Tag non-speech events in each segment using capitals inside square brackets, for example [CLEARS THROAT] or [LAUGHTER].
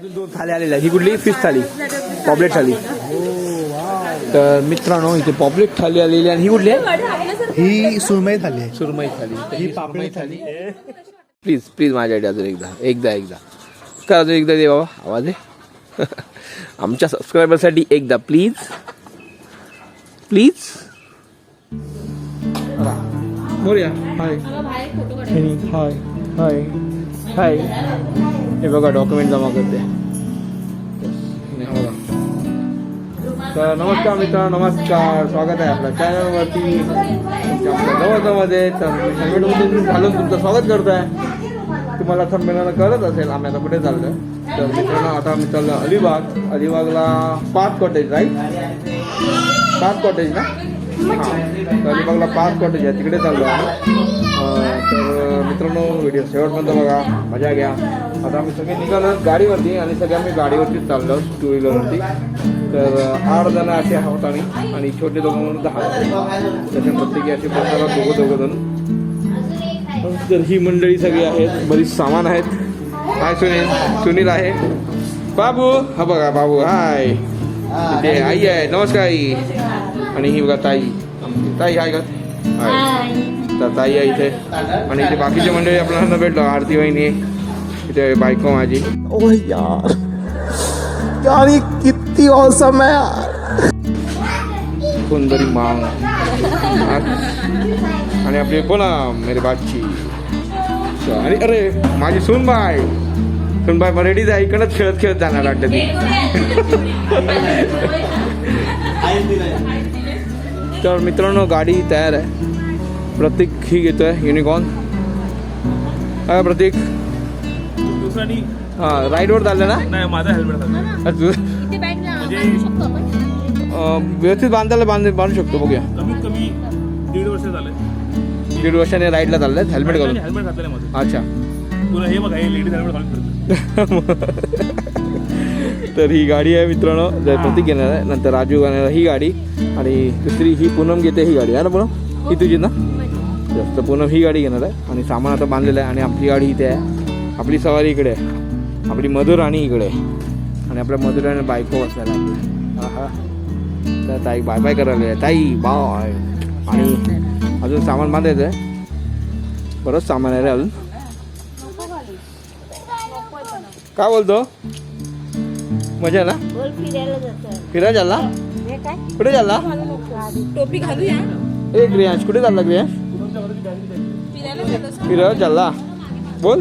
अजून दोन थाली आलेल्या ही कुठली? फिश थाली पॉपलेट थाली तर मित्रांनो इथे पॉपलेट थाली आलेली आहे. आणि ही कुठली आहे? ही सुरमई थाली आहे. सुरमई थाली ही पापडी थाली प्लीज प्लीज माझ्याकडे अजून एकदा. एकदा एकदा. का अजून एकदा दे बाबा. आवाज आहे [LAUGHS] आमच्या सबस्क्रायबरसाठी एकदा प्लीज प्लीज मोर्या हाय हाय हाय हाय हे बघा डॉक्युमेंट जमा करते. तर नमस्कार मित्र नमस्कार. स्वागत आहे आपल्या चॅनलवरती जवळजवळमध्ये तर मी घालून तुमचं स्वागत करतो आहे तुम्हाला थंबेला कळत असेल आम्ही आता कुठे चाललं तर मित्रांनो आता आम्ही चाललो अलिबाग. अलिबागला पाच कॉटेज राईट पाच कॉटेज ना? हां. तर अलिबागला पाच कॉटेज आहे तिकडे चाललो आहे तर मित्रांनो व्हिडिओ शेवटपर्यंत बघा मजा घ्या. आता आम्ही सगळे निघालो गाडीवरती आणि सगळे आम्ही गाडीवरतीच चाललो टू व्हीलरवरती तर आठ जण असे आहोत आम्ही आणि छोटे दोघं म्हणून दहा. तसे प्रत्येकी असे बसायला दोघं दोघं जण. तर ही मंडळी सगळी आहेत बरीच सामान आहेत. हाय सुनील सुनील आहे. बाबू हा बघा बाबू हाय. इथे आई आहे नमस्कार आई. आणि ही बघा ताई. ताई हाय का? हाय. तर ताई आहे इथे. आणि इथे बाकीचे मंडळी आपल्याला भेटलो आरती वहिनी. इथे बायको माझी? ओ यार यार ये किती औसम है यार. सुंदरी मांग आणि आपली बोला मेरी बाची आणि अरे माझी सुनबाई. सुनबाई रेडीच आहे इकडंच खेळत खेळत जाणार वाटतं ती. तर मित्रांनो गाडी तयार आहे. प्रतीक ही घेतोय युनिकॉर्न प्रतीक. दुसऱ्यानी हा राईडवर चाललं ना? नाही माझा हेल्मेट घातला अरे तू- इथे बॅगला बांधू शकतो आपण? अं, व्यवस्थित बांधायला बांध बांधू शकतो बघूया. कमीत कमी दीड वर्ष झाले. दीड वर्षाने राईडला चाललंय हेल्मेट घालून. हेल्मेट घातलेलं आहे माझं. अच्छा. तुला हे बघा हे लेडीज हेल्मेट घालून फिरतो. [LAUGHS] तर ही गाडी आहे मित्रांनो जर प्रतीक घेणार आहे. नंतर राजू घेणार आहे ही गाडी. आणि दुसरी ही पूनम घेते ही गाडी. आहे ना पूनम? ही तुझी ना? जास्त पूनम ही गाडी घेणार आहे. आणि सामान आता बांधलेलं आहे आणि आपली गाडी इथे आहे. आपली सवारी इकडे आहे. आपली मधुराणी इकडे आहे. आणि आपल्या मधुराने बायको बसलेला हा तर ताई बाय बाय करायला. ताई बाय आणि अजून सामान बांधायचं आहे. बरंच सामान आहे रे अजून. काय बोलतो? मजा ना बोल फिरायला जातं फिरायला चालला? हे काय? कुठे चालला? टोपी घालूया. ए ग्रियांश कुठे चालला ग्रियांश? फिरायला चालला? बोल.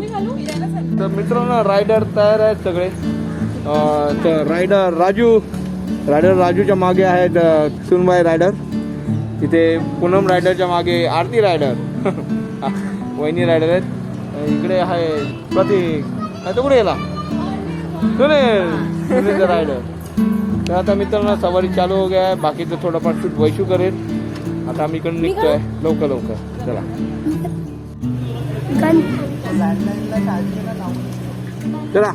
तर मित्रांनो रायडर तयार आहेत सगळे. अं, तर रायडर राजू रायडर राजूच्या मागे आहेत सुनबाई रायडर इथे पूनम रायडरच्या मागे आरती रायडर [LAUGHS] वहिनी रायडर आहेत. इकडे आहे प्रतीक. नाही तो कुठे गेला? सुनील. सुनील रायडर तर आता मित्रांनो सवारी चालू हो गया आहे बाकीचं थोडंफार शूट वैशू करेल. आता आम्ही इकडून निघतोय. लवकर लवकर. चला. चला.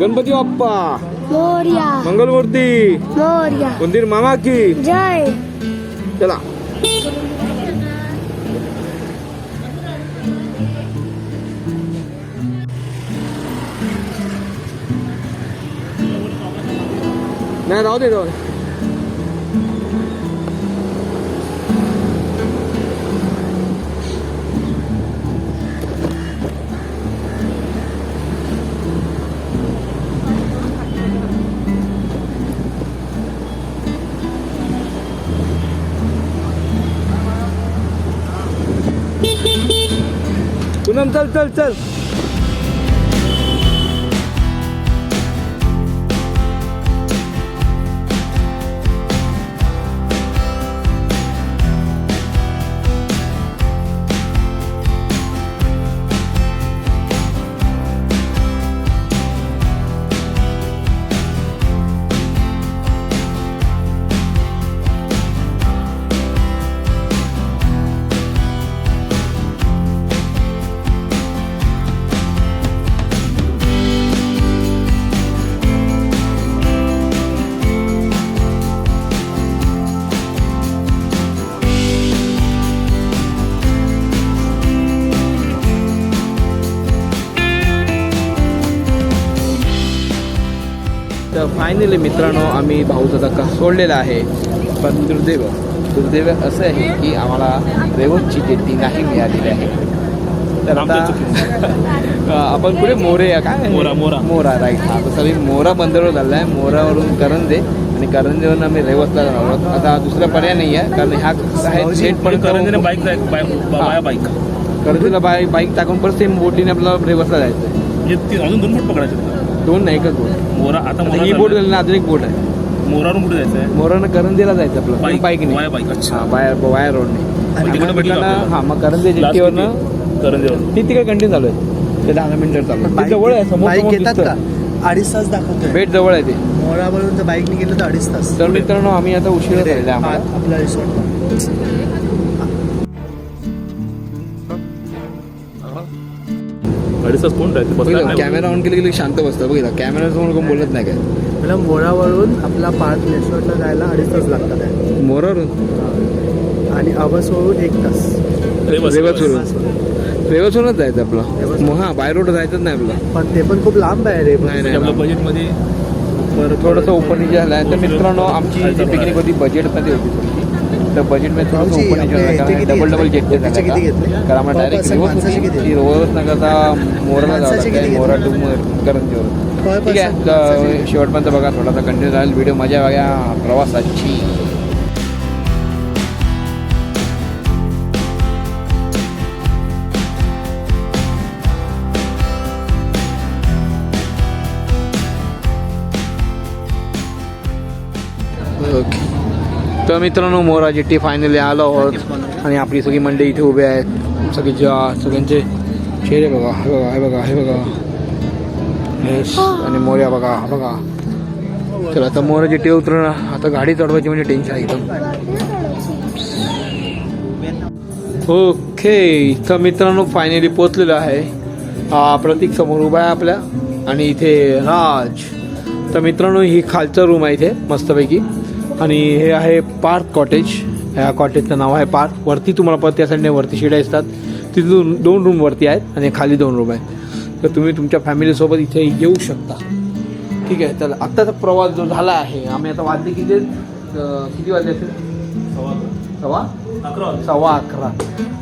गणपती बाप्पा. मोर्या. मंगलमूर्ती. मोर्या. मंदिर मामा की जय. चला. नाही राहू दे राहू दे. चल चल चल फायनली मित्रांनो आम्ही भाऊचा धक्का सोडलेला आहे. पण दुर्दैव दुर्दैव असं आहे की आम्हाला रेवतची जेट्टी नाही मिळालेली आहे. तर आता [LAUGHS] आपण पुढे मोरे या काय? मोरा, मोरा. मोरा राईट हा तर सगळी मोरा बंदर झाला आहे मोरावरून करंजे आणि करंजेवरून आम्ही रेवतला जाणार आहोत. आता दुसरा पर्याय नाही आहे कारण ह्या आहे? सेट पण करंजीने बाईक बाईक करंजेला बाईक बाईक टाकून परत सेम बोटीने आपल्याला रेवतला जायचं आहे अजून दोन बोट पकडायचे. दोन नाही एकच बोट मोरा आता आता मोरा ही बोट. झाली ना अजून एक बोट आहे. मोरावरून कुठे जायचं आहे मोरानं करंजेला जायचं आपलं बाईक बाईकने. वाया बाईक अच्छा. हा बाय वाया रोडने आणि भेटलं आपल्याला. हा मग करंजे Last जेट्टीवरनं किती? करंजीवरून. ती तिकडे कंटिन्यू चालू आहे. ते दहा मिनिटं चालू आहे. ते जवळ आहे समोर बाईक समोर येतात दिसतं. का? अडीच तास दाखवतोय. बेट जवळ आहे ते. मोरावरून जर बाईकने गेलं तर अडीच तास. तर मित्रांनो आम्ही आता उशिरा झालेला आहे आम्हाला. आपला रिसॉर्ट अडीच तास कोण राहते. कॅमेरा ऑन केले की शांत बसतं बघितलं कॅमेरा समोर कोण बोलत नाही काय. मला मोरावरून आपला पार्क रिसॉर्टला जायला अडीच तास लागतात. आहे. मोरावरून आणि अवसवरून एक तास. बस. रेवतवरूनच जायचं आपलं. मग हा बाय रोड जायचंच नाही आपलं. पण ते पण खूप लांब आहे रे. नाही आपलं नाही बजेटमध्ये बरं थोडंसं ओपनिंग झालं आहे तर मित्रांनो आमची जी पिकनिक होती बजेटमध्ये होती. तर थोडंसं झालं ह्याचे कारण किती डबल डबल किती घेतले? कारण आम्हाला डायरेक्ट रिवर्स होती. किती? ती रोवरच नका आता मोराला जावं मोरा टू करंजीवर. ठीक आहे? शेवटपर्यंत बघा थोडासा कंटिन्यू राहील. व्हिडिओ मजा बघा प्रवासाची. तर मित्रांनो मोरा जेट्टी फायनली आलो आहोत. आणि आपली सगळी मंडळी इथे उभे आहेत. सगळी ज्या सगळ्यांचे चेहरे बघा हे बघा हे बघा हे बघा. येस आणि मोर्या बघा हा बघा. चला आता मोरा जेट्टी उतरणं आता गाडी चढवायची म्हणजे टेन्शन आहे एकदम. ओके तर मित्रांनो फायनली पोचलेलो आहे. हा प्रतीक समोर उभा आहे आपल्या. आणि इथे राज. तर मित्रांनो ही खालचा रूम आहे इथे मस्तपैकी. आणि हे आहे पार्क कॉटेज. ह्या कॉटेजचं नाव आहे पार्क. वरती तुम्हाला परत त्या साईडने वरती शिड्या असतात तिथून दोन रूम वरती आहेत आणि खाली दोन रूम आहेत. तर तुम्ही तुमच्या फॅमिलीसोबत इथे येऊ शकता. ठीक आहे तर आत्ताचा प्रवास जो झाला आहे आम्ही आता वाजले किती? किती वाजले असेल? सव्वा? अकरा. सव्वा अकरा.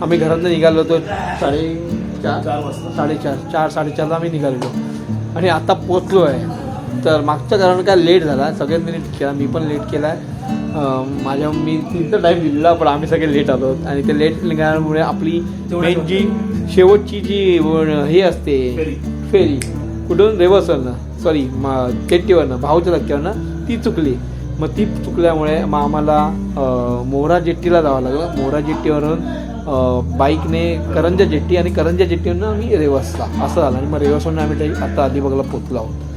आम्ही घरातनं निघालो होतो साडेचार चार. वाजता. साडेचार. चार साडेचारला आम्ही निघालेलो. आणि आता पोचलो आहे तर मागच्या कारण काय लेट झाला. सगळ्यांनी लेट केला. मी पण लेट केला आहे माझ्या मी तिथं टाईम दिलेला पण आम्ही सगळे लेट आलो. आणि ते लेट निघाल्यामुळे आपली मेन जी शेवटची जी हे असते फेरी. कुठून? रेवसवरनं सॉरी केट्टीवरनं भाऊच्या धक्क्यावरनं ती चुकली. मग ती चुकल्यामुळे मग आम्हाला मोरा जेट्टीला जावं लागलं. मोरा जेट्टीवरून बाईकने करंजा जेट्टी आणि करंजा जेट्टीवरनं आम्ही रेवसला असं झालं. आणि मग रेवसवरून आम्ही आता अलिबागला पोचलो आहोत.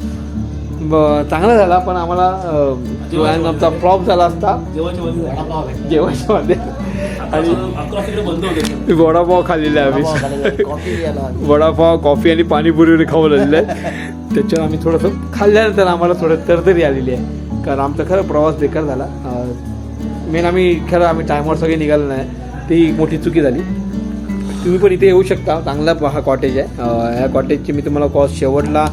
चांगला झाला पण आम्हाला आमचा फ्लॉप झाला असता. जेवायच्या मध्ये आणि वडापाव खाल्लेला आहे आम्ही. वडापाव कॉफी आणि पाणीपुरी वगैरे खाऊ लागलेलं. आहे त्याच्यावर आम्ही थोडंसं खाल्ल्यानंतर आम्हाला थोडं तरतरी आलेली आहे. कारण आमचा खरं प्रवास बेकार झाला. मेन आम्ही खरं आम्ही टायमावर सगळे निघालो नाही. ती मोठी चुकी झाली. तुम्ही पण इथे येऊ शकता. चांगला हा कॉटेज आहे. ह्या कॉटेजची मी तुम्हाला कॉस्ट शेवटला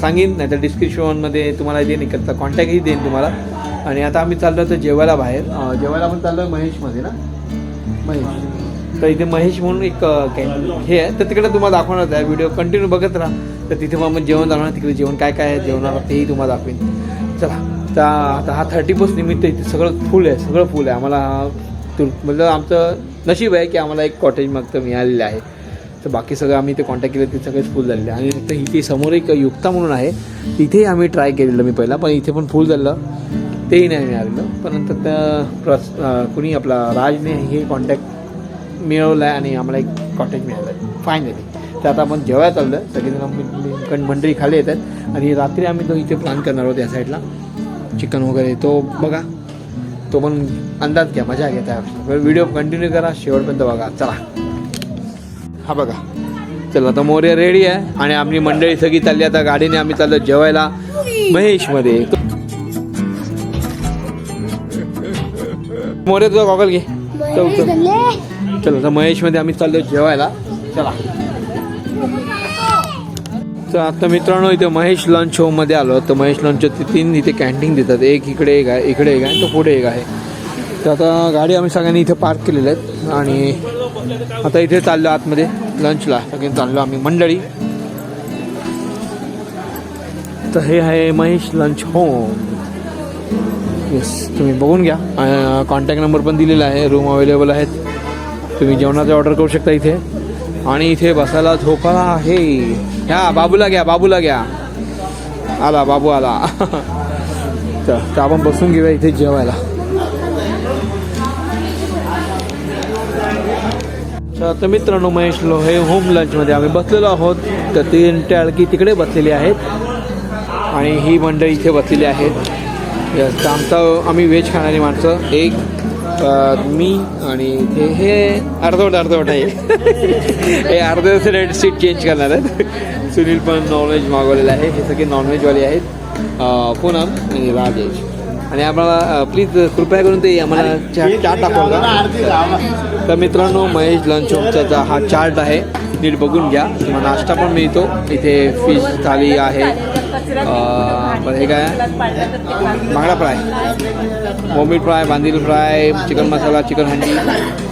सांगेन नाही तर डिस्क्रिप्शनमध्ये तुम्हाला देईन इकडचा कॉन्टॅक्टही देईन तुम्हाला. आणि आता आम्ही चाललो तर जेवायला बाहेर. जेवायला आपण चाललो महेशमध्ये ना? महेश. तर इथे महेश म्हणून एक कॅन्टीन हे आहे. तर तिकडे तुम्हाला दाखवणार आहे. व्हिडिओ कंटिन्यू बघत राहा. तर तिथे मग आपण जेवण जाणार. तिकडे जेवण काय काय आहे जेवणाला तेही तुम्हाला दाखवेन. चला. तर आता हा थर्टी फर्स्ट निमित्त इथे सगळं फुल आहे. सगळं फुल आहे. आम्हाला तुर म्हणजे आमचं नशीब आहे की आम्हाला एक कॉटेज मागतं मिळालेलं आहे. तर बाकी सगळं आम्ही ते कॉन्टॅक्ट केलं ते सगळेच फुल झालेले. आणि फक्त इथे समोर एक युक्ता म्हणून आहे. तिथेही आम्ही ट्राय केलेलं मी पहिला पण इथे पण फुल झालं तेही नाही मिळालेलं. पण नंतर त्या प्रस कुणी आपला राजने हे कॉन्टॅक्ट मिळवलं आहे आणि आम्हाला एक कॉटेज मिळालं आहे. फायनली तर आता आपण जेवायला चाललं सगळेजण कारण मंडळी खाली येतात. आणि रात्री आम्ही तो इथे प्लॅन करणार आहोत या साईडला चिकन वगैरे. तो बघा. तो पण अंदाज घ्या. मजा घेता व्हिडिओ कंटिन्यू करा. शेवटपर्यंत बघा. चला. हा बघा. चला आता मोर्या रेडी आहे आणि आपली मंडळी सगळी चालली आता गाडीने. आम्ही चाललो जेवायला महेशमध्ये. मोर्या तुझा गॉगल घे. चल आता महेशमध्ये आम्ही चाललो जेवायला. चला. तर आता मित्रांनो इथे महेश लंच होममध्ये आलो. तर महेश लंच तीन इथे कॅन्टीन देतात. एक इकडे एक आहे इकडे एक आहे तो पुढे एक आहे. तर आता गाडी आम्ही सगळ्यांनी इथे पार्क केलेल्या आहेत. आणि आता इथे चाललो आतमध्ये लंचला सगळे चाललो आम्ही. मंडळी. तर हे आहे महेश लंच होम येस तुम्ही बघून घ्या. कॉन्टॅक्ट नंबर पण दिलेला आहे. रूम अवेलेबल आहेत. तुम्ही जेवणाचं ऑर्डर करू शकता इथे. आणि इथे बसायला झोपाळा आहे. ह्या बाबूला घ्या बाबूला घ्या. आला बाबू आला. तर [LAUGHS] तर आपण बसून घेऊया इथे जेवायला. तर मित्रांनो महेश लो हे होम लंचमध्ये आम्ही बसलेलो आहोत. तर तीन टाळकी तिकडे बसलेली आहेत. आणि ही मंडळी इथे बसलेली आहेत. तर आमचं आम्ही व्हेज खाणारी माणसं. एक मी आणि इथे हे अर्धवट अर्धवट आहे. हे अर्ध रेड सीट चेंज करणार आहेत. सुनील पण नॉनव्हेज मागवलेलं आहे. हे सगळे नॉनव्हेजवाले आहेत. पूनम आणि राजेश. आणि आम्हाला प्लीज कृपया करून ते आम्हाला चाट चाट दाखवता तर मित्रांनो महेश लंच होमचा हा चार्ट आहे. नीट बघून घ्या. तुम्हाला नाश्ता पण मिळतो. इथे फिश थाली आहे. हे काय? बांगडा फ्राय. बोंबील फ्राय बांधील fry chicken masala chicken handi.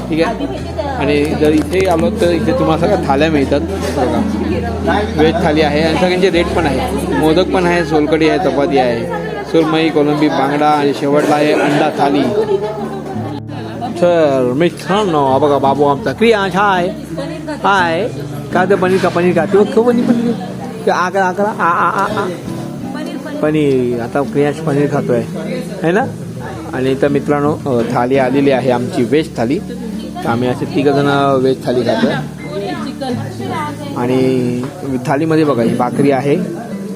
ठीक आहे? आणि जर इथे आलो तर इथे तुम्हाला सगळ्या थाल्या मिळतात. बघा. व्हेज थाली आहे. आणि सगळ्यांचे रेट पण आहे मोदक पण आहे सोलकडी आहे चपाती आहे. सुरमई कोलंबी बांगडा आणि शेवटला आहे अंडा थाली. तर मित्रांनो बघा बाबू आमचा. क्रियांश हाय हाय का ते पनीर का पनीर का? तो बघ पनीर पनीर. ते आकरा आकरा आ आ आ आ. पनीर. आता क्रियांश पनीर खातोय. है ना? आणि तर मित्रांनो थाली आलेली आहे आमची व्हेज थाली. तर आम्ही असे तिघ जण व्हेज थाली खातोय. आणि थालीमध्ये बघा ही भाकरी आहे.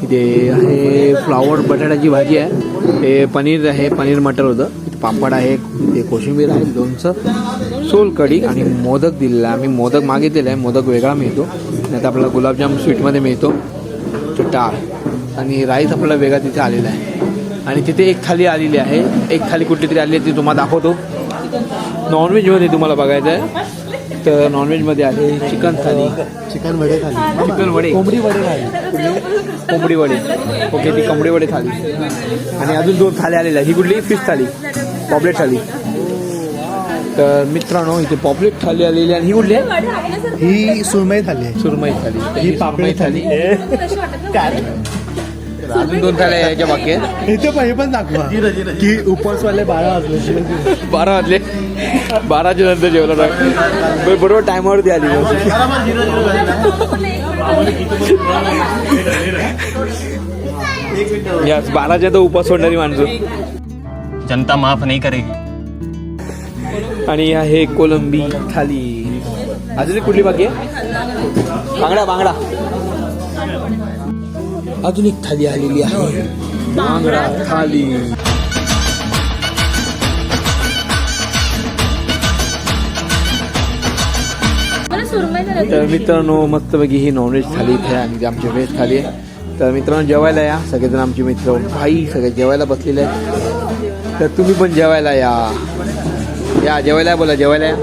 इथे आहे फ्लावर बटाट्याची भाजी आहे. हे पनीर आहे पनीर मटर होतं. इथे पापड आहे इथे कोशिंबीर आहे लोणचं सोलकढी आणि मोदक दिलेला आहे. आम्ही मोदक मागितलेला आहे मोदक वेगळा मिळतो. नाही तर आपल्याला गुलाबजाम स्वीटमध्ये मिळतो. तो आणि राईस आपल्याला वेगळा तिथे आलेला आहे. आणि तिथे एक थाली आलेली आहे. एक थाली कुठली तरी आली आहे ती तुम्हाला दाखवतो. नॉनव्हेजमध्ये तुम्हाला बघायचं आहे. तर नॉनव्हेजमध्ये आहे चिकन थाली. चिकन वडे खाली चिकन वडे. कोंबडी वडे खाली कोंबडी वडे. ओके ती कोंबडी वडे थाली. आणि अजून दोन थाली आलेल्या ही कुठली? फिश थाली. पॉपलेट थाली. तर मित्रांनो इथे पॉपलेट थाली आलेली आणि ही कुठली आहे? ही सुरमई थाली आहे. सुरमई थाली. ही पापडी थाली. अजून दोन थाल्या याच्या बाकी आहेत. इथे पण पण दाखवा. की उपवासवाले बारा वाजले. बारा वाजले. बाराच्या नंतर जेवलं बरोबर टायमावरती आली. यस बाराच्या तर उपास सोडणारी माणसं. जनता माफ नहीं करेगी. आणि आहे कोलंबी थाली. अजून कुठली बाकी आहे? बांगडा बांगडा. अजून एक थाली आलेली आहे. बांगडा थाली. तर मित्रांनो मस्तपैकी ही नॉनव्हेज थाली इथे आणि आमची व्हेज थाली आहे. तर मित्रांनो जेवायला या. सगळेजण आमचे मित्र भाई सगळे जेवायला बसलेले आहेत. तर तुम्ही पण जेवायला या. या जेवायला बोला जेवायला या.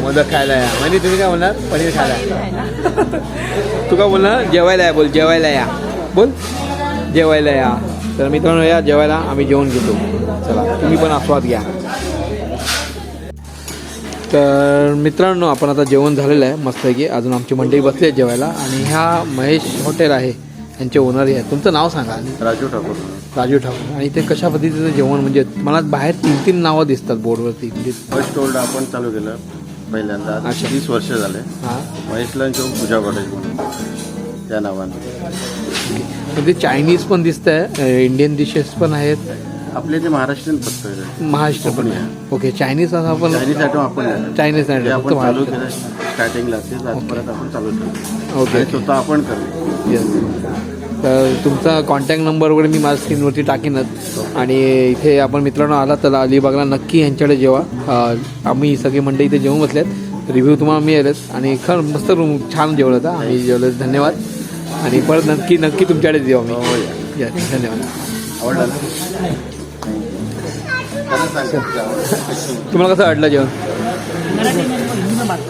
मोदक खायला या. म्हणजे तुम्ही काय बोलणार? पनीर खायला. तू काय बोलणार? जेवायला या बोल जेवायला या. बोल. जेवायला या. तर मित्रांनो या जेवायला. आम्ही जेवण घेतो. चला तुम्ही पण आस्वाद घ्या. तर मित्रांनो आपण आता जेवण झालेलं आहे मस्तपैकी. अजून आमची मंडळी बसली आहे जेवायला. आणि ह्या महेश हॉटेल आहे यांचे ओनर आहे. तुमचं नाव सांगा. आणि राजू ठाकूर. राजू ठाकूर. आणि ते कशा पद्धतीचं जेवण म्हणजे मला बाहेर तीन तीन नावं दिसतात बोर्डवरती. म्हणजे फर्स्ट टोल्ड आपण चालू केलं पहिल्यांदा. अच्छा. तीस वर्ष झाले. हां. महेशला चौक पूजा कॉटेज म्हणून त्या नावाने. म्हणजे चायनीज पण दिसत आहे इंडियन डिशेस पण आहेत. आपले ते महाराष्ट्रीयन आहे. महाराष्ट्र पण आहे ओके चायनीज असं आपण चायनीज आयटम आपण. चायनीज ते नाही फक्त आपण चालू महाराष्ट्र केलं. स्टार्टिंगला तेच आपण चालू ओके. आणि स्वतः आपण करतो येस तर तुमचा कॉन्टॅक्ट नंबर वगैरे मी माझ्या स्क्रीनवरती टाकीनच आणि इथे आपण मित्रांनो आला तर अलिबागला नक्की यांच्याकडे जेवा. अं, आम्ही सगळी मंडळी इथे जेवून बसल्यात रिव्ह्यू तुम्हाला मिळेलच. आणि खरं मस्त रूम छान जेवलं होतं. आम्ही जेवलं धन्यवाद. आणि परत नक्की नक्की तुमच्याकडे जेवा मी. हो येस धन्यवाद. आवडला ना? तुम्हाला कसं वाटलं जेवण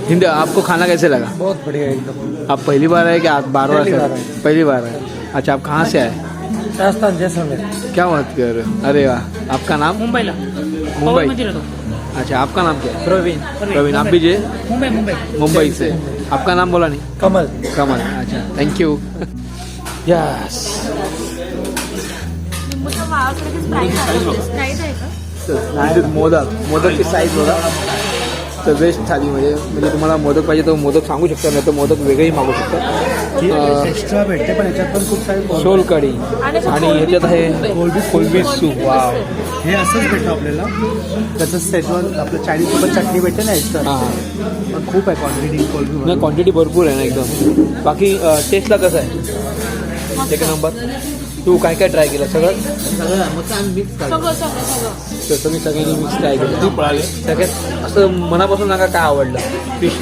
हिंदी आपको खाना कैसे लगा? बहुत बढ़िया एकदम। आप पहली बार है कि आप बार बार पहली से- बार है। पहली बार अच्छा आप कहाँ से आए? राजस्थान जैसलमेर। क्या बात कर रहे हो? अरे वाह। आपका नाम? मुंबई मुंबई। अच्छा आपका नाम क्या है? प्रवीण। प्रवीण आप भी जे? मुंबई मुंबई। मुंबई से। आपका नाम बोला नहीं? कमल। कमल अच्छा। थँक्यू यस का मोदक. मोदकची साईज बघा. तर बेस्ट थाली म्हणजे म्हणजे तुम्हाला मोदक पाहिजे तर मोदक सांगू शकता नाही तर मोदक वेगळेही मागू शकता. एक्स्ट्रा भेटते पण याच्यात पण खूप सारे सोलकढी आणि ह्याच्यात आहे कोलबी सूप वाव हे असंच भेटतं आपल्याला. त्याचं सेजवान आपलं चायनीज सोबत चटणी भेटते ना एक्स्ट्रा हां. पण खूप आहे क्वांटिटी कोल्बी नाही क्वांटिटी भरपूर आहे ना एकदम. बाकी टेस्टला कसं आहे? एक नंबर. तू काय काय ट्राय केलं? सगळं? सगळं सगळं सगळं तसं मी सगळ्यांनी मिक्स ट्राय केलं. ती पळाली? सगळ्यात असं मनापासून नका काय आवडलं. फिश.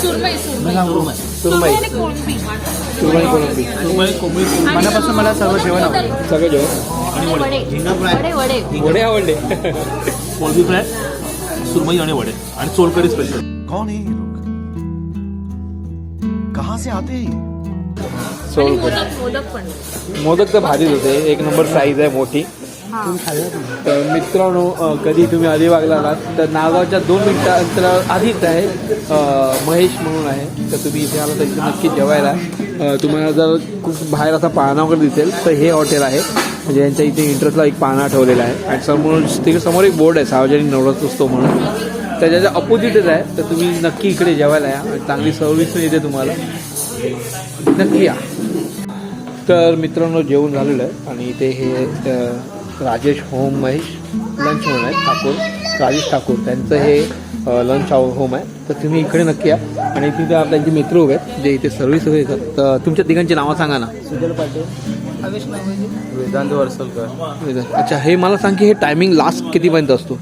सुरमई सुरमई. सुरमई. सुरमई आणि कोळंबी. सुरमई मनापासून मला सर्व जेवण आवडतं. सगळं जेवण? आणि वडे. वडे. वडे वडे. आवडले. कोळंबी फ्राय सुरमई आणि वडे. आणि सोलकडी स्पेशल कौन है ये लोग? कहाँ से आते हैं ये? सोल मोदक मोदक पण. मोदक तर भारीच होते. एक नंबर साईज आहे मोठी. तर मित्रांनो कधी तुम्ही अलिबागला आलात तर नागावच्या दोन मिनिटं अंतरावर आधीच आहे. महेश म्हणून आहे. तर तुम्ही इथे आला तर इथे नक्की जेवायला. तुम्हाला जर खूप बाहेर असा पाळणा वगैरे दिसेल तर हे हॉटेल आहे. म्हणजे यांच्या इथे इंटरेस्टला एक पाळणा ठेवलेला आहे. आणि समोर तिकडे समोर एक बोर्ड आहे सार्वजनिक नवरात्रोत्सव म्हणून. त्याच्या अपोजिटच आहे. तर तुम्ही नक्की इकडे जेवायला या. चांगली सर्व्हिस येते तुम्हाला. नक्की या. तर मित्रांनो जेवण झालेलं आहे आणि इथे हे राजेश होम महेश लंच म्हणून आहेत ठाकूर राजेश ठाकूर. त्यांचं हे लंच होम आहे. तर तुम्ही इकडे नक्की या. आणि तिथे आप- त्यांचे मित्र उभे आहेत जे इथे सर्व्हिस वगैरे येतात तर तुमच्या तिघांची नावं सांगा ना. वेदांत वरसलकर. अच्छा हे मला सांग की हे टायमिंग लास्ट कितीपर्यंत असतो?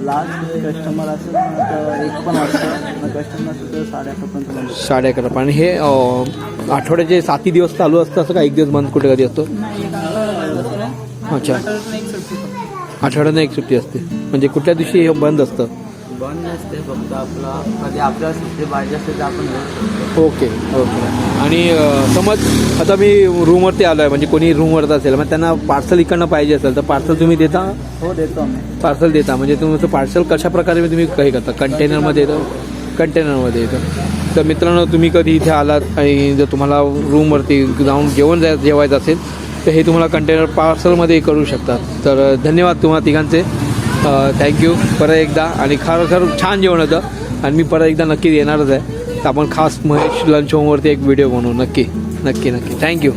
लास्ट कस्टमर असेल तर एक पण वाजता कस्टमर असेल तर साडे अकरापर्यंत साडे अकरा आणि हे आठवड्याचे सातही दिवस चालू असतं असं का? एक दिवस बंद कुठे कधी असतो? अच्छा आठवड्यानं एक सुट्टी असते. म्हणजे कुठल्या दिवशी हे बंद असतं? बंद नसते फक्त आपला कधी आपल्याला सुट्टी पाहिजे असेल तर आपण घेऊ शकतो. Okay okay. आणि अ, समज आता मी रूमवरती आलो आहे म्हणजे कोणी रूमवरती असेल मग त्यांना पार्सल इकडनं पाहिजे असेल तर पार्सल तुम्ही देता? हो देतो आम्ही. पार्सल देता म्हणजे तुमचं पार्सल कशा प्रकारे तुम्ही काही करता? कंटेनरमध्ये येतं? कंटेनरमध्ये येतं. तर मित्रांनो तुम्ही कधी इथे आलात आणि जर तुम्हाला रूमवरती जाऊन जेवण जाय जेवायचं असेल तर हे तुम्हाला कंटेनर पार्सलमध्ये करू शकतात तर धन्यवाद तुम्हाला तिघांचे. थँक्यू परत एकदा. आणि खरोखर छान जेवण होतं. आणि मी परत एकदा नक्की येणारच आहे. तर आपण खास महेश लंच होमवरती एक व्हिडिओ बनवू. नक्की. नक्की नक्की. थँक्यू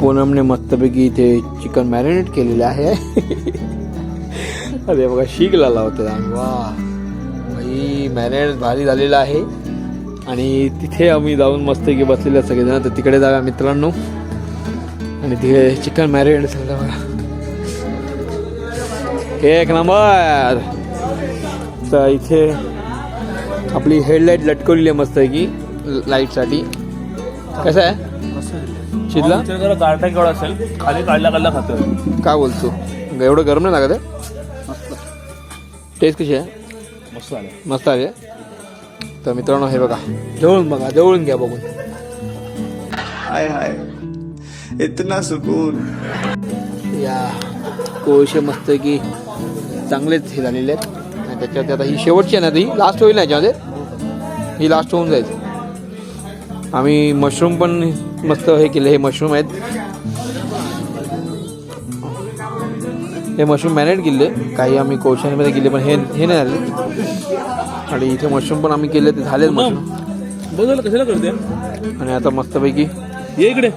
पूनमने मस्तपैकी इथे चिकन मॅरिनेट केलेलं आहे. अरे बघा शीक लावला होता आम्ही वा. भाई मॅरिनेट भारी झालेलं आहे. आणि तिथे आम्ही जाऊन मस्तपैकी बसलेले सगळेजण. तर तिकडे जाऊया मित्रांनो. आणि तिथे चिकन मॅरिनेट झालं बघा एक नंबर तर इथे आपली हेडलाईट लटकवलेली आहे मस्तपैकी लाईटसाठी कसं आहे शिजला गारठा केवढा असेल खाली काढल्या काढल्या खातं काय बोलतो एवढं गरम नाही लागत टेस्ट कशी आहे मस्त झालं मस्त आली आहे तर मित्रांनो हे बघा जवळून बघा जवळून घ्या बघून हाय हाय इतना सुकून। या कोळशे मस्त की चांगलेच हे झालेले आहेत. आणि त्याच्यात आता ही शेवटची आहे ना ही लास्ट होईल ना याच्यामध्ये? ही लास्ट होऊन जाईल. आम्ही मशरूम पण मस्त हे केले. हे मशरूम आहेत. हे मशरूम मॅनेट केले. काही आम्ही कोळशामध्ये केले पण हे हे नाही झाले. आणि इथे मशरूम पण आम्ही केले ते झालेच मशरूम बघायला कशाला करते? आणि आता मस्तपैकी ये इकडे.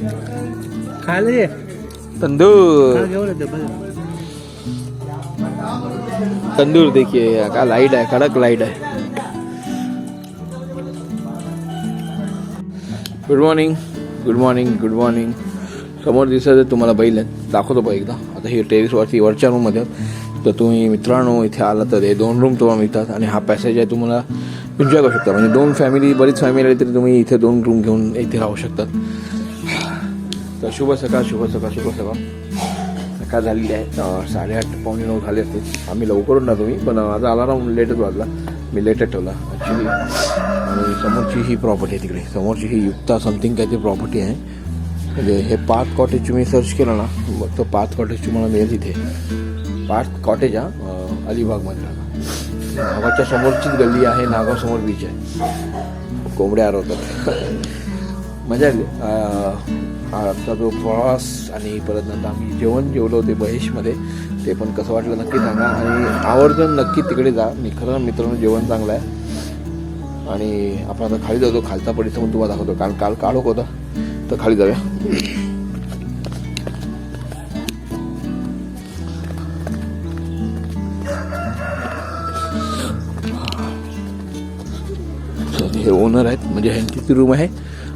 खायला ये तंदूर तंदूर देखिए का लाइट आहे कडक लाइट आहे good morning good morning good morning समोर दिसत तुम्हाला बैल आहेत दाखवतो बघ एकदा आता हे टेरेसवरती वरच्या रूममध्ये आहेत. तर तुम्ही मित्रांनो इथे आला तर हे दोन रूम तुम्हाला मिळतात आणि हा पॅसेज आहे तुम्हाला एन्जॉय करू शकता म्हणजे दोन फॅमिली बरीच फॅमिली आली तरी तुम्ही इथे दोन रूम घेऊन इथे राहू शकतात तर शुभ सकाळ शुभ सकाळ शुभ सकाळ. सकाळ झालेली आहे. साडेआठ पावणे नऊ झाले असते आम्ही लवकर ना तुम्ही पण माझा अलाराम लेटच वाजला. मी लेटच ठेवला. ॲक्च्युली आणि समोरची ही प्रॉपर्टी आहे तिकडे. समोरची ही युक्ता समथिंग काहीतरी प्रॉपर्टी आहे. म्हणजे हे पाच कॉटेज तुम्ही सर्च केलं ना मग तो पाच कॉटेज तुम्हाला मिळेल तिथे. पाच कॉटेज हा अलिबागमधला नागावच्या समोरचीच गल्ली आहे नागाव समोर बीच आहे. कोंबड्या आरवतात. [LAUGHS] मजा आली. अं, जो प्रवास आणि परत नंतर आम्ही जेवण जेवलो होते महेशमध्ये ते पण कसं वाटलं नक्की सांगा. आणि आवर्जून नक्की तिकडे जा. मी खरं मित्रांनो जेवण चांगलं आहे. आणि आपण आता खाली जातो खालचा परिसर पण तुम्हाला दाखवतो. काल काल काळोख होता तर खाली जाऊया. हे ओनर आहेत म्हणजे ह्यांची ती रूम आहे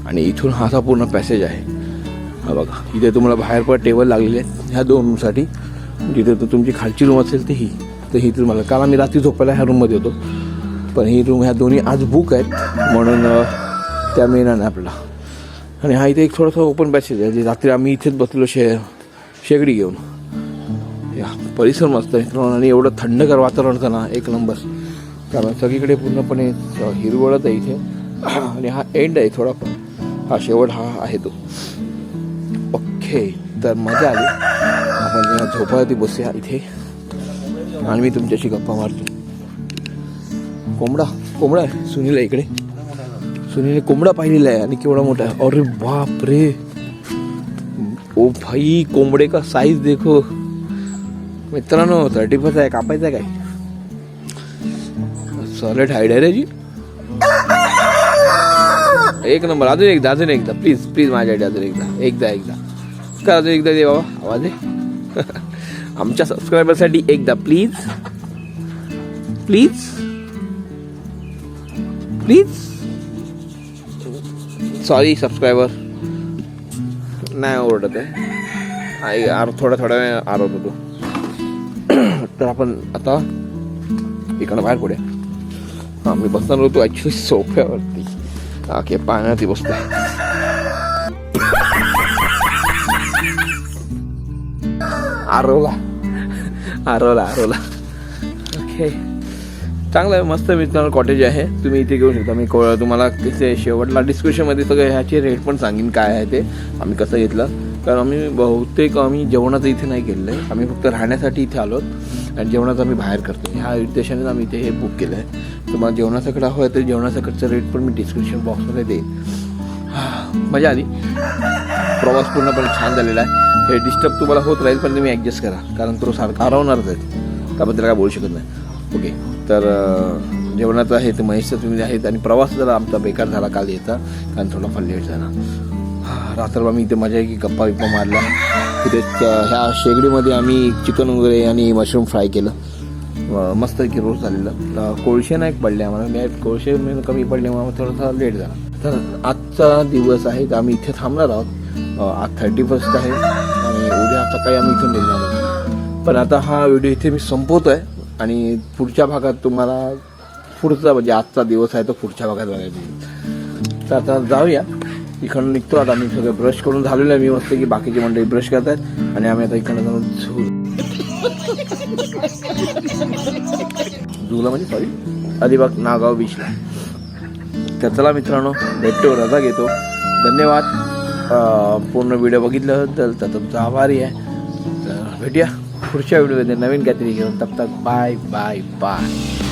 आणि इथून हा असा पूर्ण पॅसेज आहे. हा बघा. इथे तुम्हाला बाहेर पण टेबल लागलेले आहेत. ह्या दोन रूमसाठी जिथे तर तुमची खालची रूम असेल ती ही तर ही तुम्हाला काल आम्ही रात्री झोपायला ह्या रूममध्ये होतो. पण ही रूम ह्या दोन्ही आज बुक आहेत. म्हणून त्या मिळणार नाही आपल्याला. आणि हा इथे एक थोडासा ओपन पॅसेज आहे. जे रात्री आम्ही इथेच बसलो शे शेगडी घेऊन. या परिसर मस्त आहे. आणि एवढं थंडगार वातावरण होतं ना एक नंबर कारण सगळीकडे पूर्णपणे हिरवळत आहे इथे. आणि हा एंड आहे थोडाफार. हा शेवट हा आहे तो. ओके तर मजा आली. आपण जेव्हा झोपायला बसूया इथे. आणि मी तुमच्याशी गप्पा मारतो. कोंबडा कोंबडा आहे सुनील आहे इकडे. सुनीलने कोंबडा पाहिलेला आहे आणि केवढा मोठा आहे. अरे बाप रे ओ भाई कोंबडे का साईज देखो. मित्रांनो थर्टी फर्स्ट आहे कापायचा आहे काय? सॉलिड हाईड आहे रे जी. एक नंबर अजून एकदा अजून एकदा. प्लीज प्लीज माझ्यासाठी अजून एकदा. एकदा एकदा. का अजून एकदा दे बाबा आवाज आहे. [LAUGHS] आमच्या सबस्क्रायबरसाठी एकदा please please please sorry subscriber नाही ओरडत आहे. आई आर थोड्या थोडा वेळ आरवत होतो. [CLEARS THROAT] तर आपण आता इकडं बाहेर पुढे हा मी बसणार होतो ॲक्च्युली सोफ्यावरती. ओके पाण्यावरती बसतो आरवला आरवला आरवला ओके चांगलं आहे मस्त मित्रांनो कॉटेज आहे. तुम्ही इथे घेऊ शकता मी को- तुम्हाला तिथे शेवटला डिस्क्रिप्शनमध्ये सगळं ह्याचे रेट पण सांगेन काय आहे ते. आम्ही कसं घेतलं? कारण आम्ही बहुतेक आम्ही जेवणाचं इथे नाही केलेलं आहे. आम्ही फक्त राहण्यासाठी इथे आलो आणि जेवणाचं आम्ही बाहेर करतो ह्या उद्देशाने आम्ही इथे हे बुक केलं आहे. तुम्हाला जेवणासकडं हवं आहे तर जेवणासकडचं रेट पण मी डिस्क्रिप्शन बॉक्समध्ये देईन. मजा आली. प्रवास पूर्णपणे छान झालेला आहे. हे डिस्टर्ब तुम्हाला होत राहील पण तुम्ही ॲडजस्ट करा. कारण तो सारखा हरवणारच आहे. त्याबद्दल काय बोलू शकत नाही. ओके तर जेवणाचं आहे ते महेशचं तुम्ही आहेत आणि प्रवास जरा आमचा बेकार झाला काल येता कारण थोडाफार लेट झाला. रात्रभर आम्ही इथे मजा आहे की गप्पा बिप्पा मारला तिथे त्या- ह्या शेगडीमध्ये आम्ही चिकन वगैरे आणि मशरूम फ्राय केलं. मस्त की रोज झालेलं. कोळशे नाही पडले आम्हाला. मी कोळशे कमी पडले आम्हाला थोडासा लेट झाला. तर आजचा दिवस आहे तर आम्ही इथे थांबणार आहोत. आज थर्टी फर्स्ट आहे आणि उद्या सकाळी आम्ही इथून निघणार आहोत. पण आता हा व्हिडिओ इथे मी संपवतो आहे आणि पुढच्या भागात तुम्हाला पुढचा म्हणजे आजचा दिवस आहे तो पुढच्या भागात बघायचा तर आता जाऊया. इकडून निघतो. आता आम्ही सगळं ब्रश करून झालेलं आहे. मी मस्त की बाकीची मंडळी ब्रश करतात आणि आम्ही आता इकडनं जाऊन झू झूला म्हणजे? सॉरी अलिबाग नागाव बीचला. तर चला मित्रांनो भेटतो रजा घेतो. धन्यवाद. पूर्ण व्हिडिओ बघितल्याबद्दल तर तुमचा आभारी आहे. तर भेटूया पुढच्या व्हिडिओमध्ये नवीन काहीतरी घेऊन. तब तक बाय बाय बाय